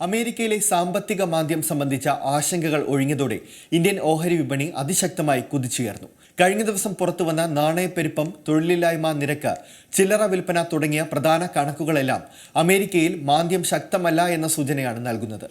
അമേരിക്കയിലെ സാമ്പത്തിക മാന്ദ്യം സംബന്ധിച്ച ആശങ്കകൾ ഒഴിഞ്ഞതോടെ ഇന്ത്യൻ ഓഹരി വിപണി അതിശക്തമായി കുതിച്ചുയർന്നു. കഴിഞ്ഞ ദിവസം പുറത്തുവന്ന നാണയപ്പെരുപ്പം തൊഴിലില്ലായ്മ നിരക്ക് ചില്ലറ വിൽപ്പന തുടങ്ങിയ പ്രധാന കണക്കുകളെല്ലാം അമേരിക്കയിൽ മാന്ദ്യം ശക്തമല്ല എന്ന സൂചനയാണ് നൽകുന്നത്.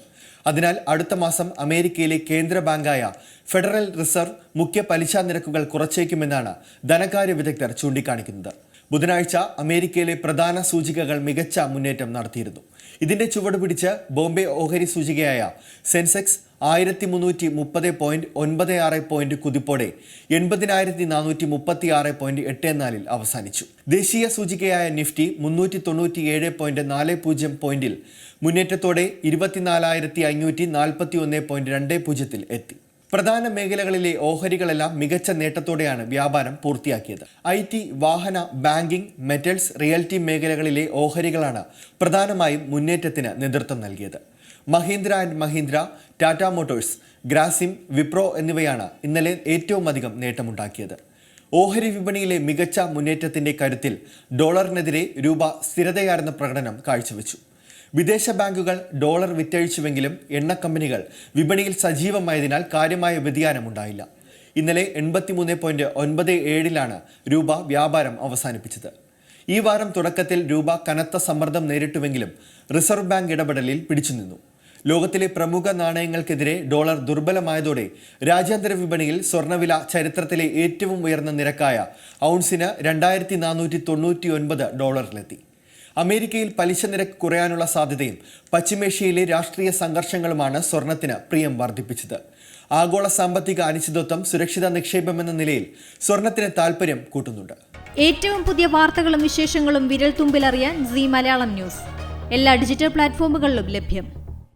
അതിനാൽ അടുത്ത മാസം അമേരിക്കയിലെ കേന്ദ്ര ബാങ്കായ ഫെഡറൽ റിസർവ് മുഖ്യ പലിശ നിരക്കുകൾ കുറച്ചേക്കുമെന്നാണ് ധനകാര്യ വിദഗ്ധർ ചൂണ്ടിക്കാണിക്കുന്നത്. ബുധനാഴ്ച അമേരിക്കയിലെ പ്രധാന സൂചികകൾ മികച്ച മുന്നേറ്റം നടത്തിയിരുന്നു. ഇതിന്റെ ചുവട് പിടിച്ച് ബോംബെ ഓഹരി സൂചികയായ സെൻസെക്സ് ആയിരത്തി മുന്നൂറ്റി മുപ്പത് പോയിന്റ് ഒൻപത് ആറ് പോയിന്റ് കുതിപ്പോടെ എൺപതിനായിരത്തി നാനൂറ്റി മുപ്പത്തി ആറ് പോയിന്റ് എട്ട് നാലിൽ അവസാനിച്ചു. ദേശീയ സൂചികയായ നിഫ്റ്റി മുന്നൂറ്റി തൊണ്ണൂറ്റി ഏഴ് പോയിന്റ് നാല് പൂജ്യം പോയിന്റിൽ മുന്നേറ്റത്തോടെ ഇരുപത്തിനാലായിരത്തി അഞ്ഞൂറ്റി നാൽപ്പത്തി ഒന്ന് പോയിന്റ് രണ്ട് പൂജ്യത്തിൽ എത്തി. പ്രധാന മേഖലകളിലെ ഓഹരികളെല്ലാം മികച്ച നേട്ടത്തോടെയാണ് വ്യാപാരം പൂർത്തിയാക്കിയത്. ഐ ടി വാഹന ബാങ്കിംഗ് മെറ്റൽസ് റിയൽറ്റി മേഖലകളിലെ ഓഹരികളാണ് പ്രധാനമായും മുന്നേറ്റത്തിന് നേതൃത്വം നൽകിയത്. മഹീന്ദ്ര ആൻഡ് മഹീന്ദ്ര ടാറ്റ മോട്ടോഴ്സ് ഗ്രാസിം വിപ്രോ എന്നിവയാണ് ഇന്നലെ ഏറ്റവും അധികം നേട്ടമുണ്ടാക്കിയത്. ഓഹരി വിപണിയിലെ മികച്ച മുന്നേറ്റത്തിന്റെ കരുത്തിൽ ഡോളറിനെതിരെ രൂപ സ്ഥിരതയാർന്ന പ്രകടനം കാഴ്ചവെച്ചു. വിദേശ ബാങ്കുകൾ ഡോളർ വിറ്റഴിച്ചുവെങ്കിലും എണ്ണ കമ്പനികൾ വിപണിയിൽ സജീവമായതിനാൽ കാര്യമായ വ്യതിയാനമുണ്ടായില്ല. ഇന്നലെ എൺപത്തിമൂന്ന് പോയിന്റ് ഒൻപത് ഏഴിലാണ് രൂപ വ്യാപാരം അവസാനിപ്പിച്ചത്. ഈ വാരം തുടക്കത്തിൽ രൂപ കനത്ത സമ്മർദ്ദം നേരിട്ടുവെങ്കിലും റിസർവ് ബാങ്ക് ഇടപെടലിൽ പിടിച്ചുനിന്നു. ലോകത്തിലെ പ്രമുഖ നാണയങ്ങൾക്കെതിരെ ഡോളർ ദുർബലമായതോടെ രാജ്യാന്തര വിപണിയിൽ സ്വർണവില ചരിത്രത്തിലെ ഏറ്റവും ഉയർന്ന നിരക്കായ ഔൺസിന് രണ്ടായിരത്തി ഡോളറിലെത്തി. അമേരിക്കയിൽ പലിശ നിരക്ക് കുറയാനുള്ള സാധ്യതയും പശ്ചിമേഷ്യയിലെ രാഷ്ട്രീയ സംഘർഷങ്ങളുമാണ് സ്വർണത്തിന് പ്രിയം വർദ്ധിപ്പിച്ചത്. ആഗോള സാമ്പത്തിക അനിശ്ചിതത്വം സുരക്ഷിത നിക്ഷേപമെന്ന നിലയിൽ സ്വർണത്തിന് താൽപ്പര്യം കൂട്ടുന്നുണ്ട്. ഏറ്റവും പുതിയ വാർത്തകളും വിശേഷങ്ങളും വിരൽ തുമ്പിലറിയാൻ സി മലയാളം ന്യൂസ്. എല്ലാ ഡിജിറ്റൽ പ്ലാറ്റ്ഫോമുകളിലും ലഭ്യം.